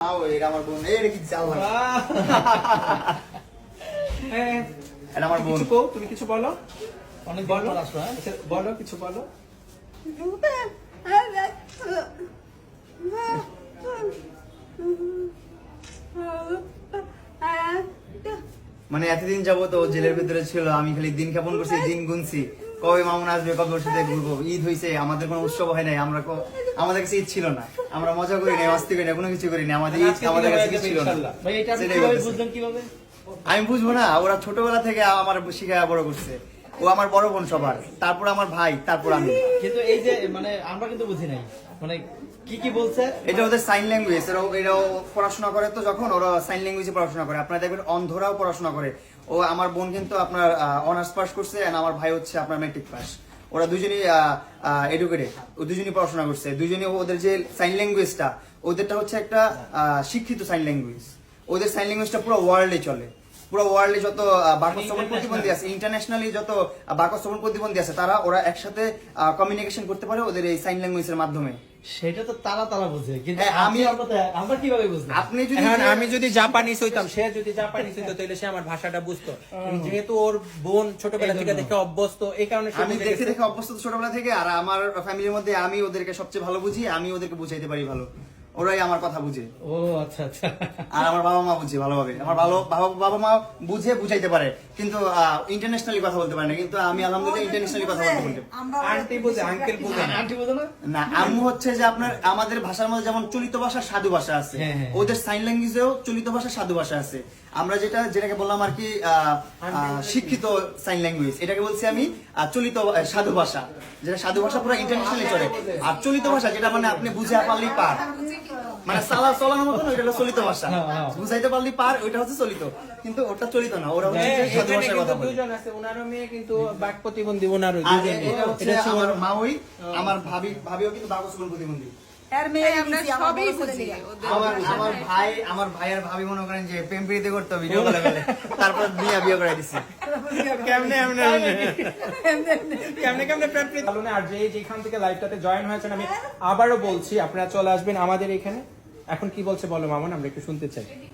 আমার বোন। এই কি চাও হ্যাঁ, এটা আমার বোন। তুমি কিছু বলো। অনেক হ্যাঁ? আচ্ছা, বলো কিছু বলো। মানে এতদিন যাব তো জেলের ভিতরে ছিল আমি খালি দিন ক্ষেপণ করছি দিন গুনছি। কবে মামুন আসবে কবে ওর সাথে ঘুরবো? ঈদ হয়েছে আমাদের কোনো উৎসব হয় নাই আমরা আমাদের কাছে ঈদ ছিল না। আমরা মজা করি নাই মাস্তি করি না কোনো কিছু করি না আমাদের ঈদ আমাদের কাছে কিছু ছিল না। আমি বুঝব না ওরা ছোটবেলা থেকে আমার শিখায় বড় করছে। ও আমার বড় বোন সবার তারপর আমার ভাই তারপর আমি। কিন্তু এই যে মানে আমরা কিন্তু বুঝি নাই। মানে ওদের সাইন ল্যাঙ্গুয়েজ এরাও পড়াশোনা করে তো যখন ওরা সাইন ল্যাঙ্গুয়েজে পড়াশোনা করে। আপনারা দেখবেন অন্ধরাও পড়াশোনা করে। ও আমার বোন কিন্তু আপনার অনার্স পাস করছে আমার ভাই হচ্ছে আপনার ম্যাট্রিক পাস ওরা দুজনেই এডুকেটেড ও দুজনেই পড়াশোনা করছে। দুজনেই ওদের যে সাইন ল্যাঙ্গুয়েজটা ওদেরটা হচ্ছে একটা শিক্ষিত সাইন ল্যাঙ্গুয়েজ ওদের সাইন ল্যাঙ্গুয়েজটা পুরো ওয়ার্ল্ডে চলে। পুরো ওয়ার্ল্ডে যত বাকশ্রবণ প্রতিবন্ধী আছে ইন্টারন্যাশনালি যত বাকশ্রবণ প্রতিবন্ধী আছে, তারা ওরা একসাথে কমিউনিকেশন করতে পারে ওদের এই সাইন ল্যাঙ্গুয়েজের মাধ্যমে। সেটা তো তারা তারা বুঝে কিন্তু হ্যাঁ, আমি আমি- আমরা কীভাবে বুঝলাম? আপনি যদি আমি যদি জাপানিজ হইতাম সে যদি জাপানিজ হইতো তাহলে সে আমার ভাষাটা বুঝতো। যেহেতু ওর বোন ছোটবেলা থেকে দেখে অভ্যস্ত এই কারণে আমি দেখে দেখে অভ্যস্ত ছোটবেলা থেকে আর আমার ফ্যামিলির মধ্যে আমি ওদেরকে সবচেয়ে ভালো বুঝি আমি ওদেরকে বুঝাইতে পারি ভালো। ওরাই আমার কথা বুঝে। ও আচ্ছা আচ্ছা। আর আমার বাবা মা বুঝে ভালোভাবে। আমার ভালো বাবা বাবা মা বুঝে বুঝাইতে পারে কিন্তু ইন্টারন্যাশনালি কথা বলতে পারে না কিন্তু আমি আলহামদুলিল্লাহ ইন্টারন্যাশনালি কথা বলতে পারি আন্টি বুঝে আঙ্কেল বুঝে না? আন্টি বুঝো না? না আম্মু হচ্ছে যে আপনার আমাদের ভাষার মধ্যে যেমন চলিত ভাষা সাধু ভাষা আছে। হ্যাঁ, হ্যাঁ। ওদের সাইন ল্যাঙ্গুয়েজেও চলিত ভাষা সাধু ভাষা আছে। আমরা যেটা যেটাকে বললাম আর কি আহ, আহ, শিক্ষিত সাইন ল্যাঙ্গুয়েজ এটাকে বলছি আমি চলিত সাধু ভাষা। যেটা সাধু ভাষা পুরো ইন্টারন্যাশনালি চলে। আর চলিত ভাষা যেটা মানে আপনি বুঝে পারলেই পার মানে সালা চলানোর মতন ওইটা হলো চলিত ভাষা। হ্যাঁ, হ্যাঁ। বুঝাইতে পারলি পার ওইটা হচ্ছে চলিত। কিন্তু ওটা চলিত না ওরা হচ্ছে হ্যাঁ, দুজন আছে ওনারও মেয়ে কিন্তু বাক প্রতিবন্ধী ওনারও দুজন এটা হচ্ছে আমার মা ওই আমার ভাবি ভাবিও কিন্তু বাগসবন প্রতিবন্ধী। আমরা দিছি, আমার সবই বড় ছেলে বুঝি দিকে। ওদের আমার আমার ভাই আমার ভাই আর ভাবি মনে করেন যে প্রেম প্রীতি করতো ভিডিও কলে কলে তারপর বিয়া বিয়ে করে দিচ্ছে কেমনে কেমনে কেমনে কেমনে প্রেম প্রীতি- আর যে যেখান থেকে লাইভটাতে জয়েন হয়েছেন আমি আবারও বলছি আপনারা চলে আসবেন আমাদের এখানে। এখন কি বলছে বলো মামুন আমরা একটু শুনতে চাই।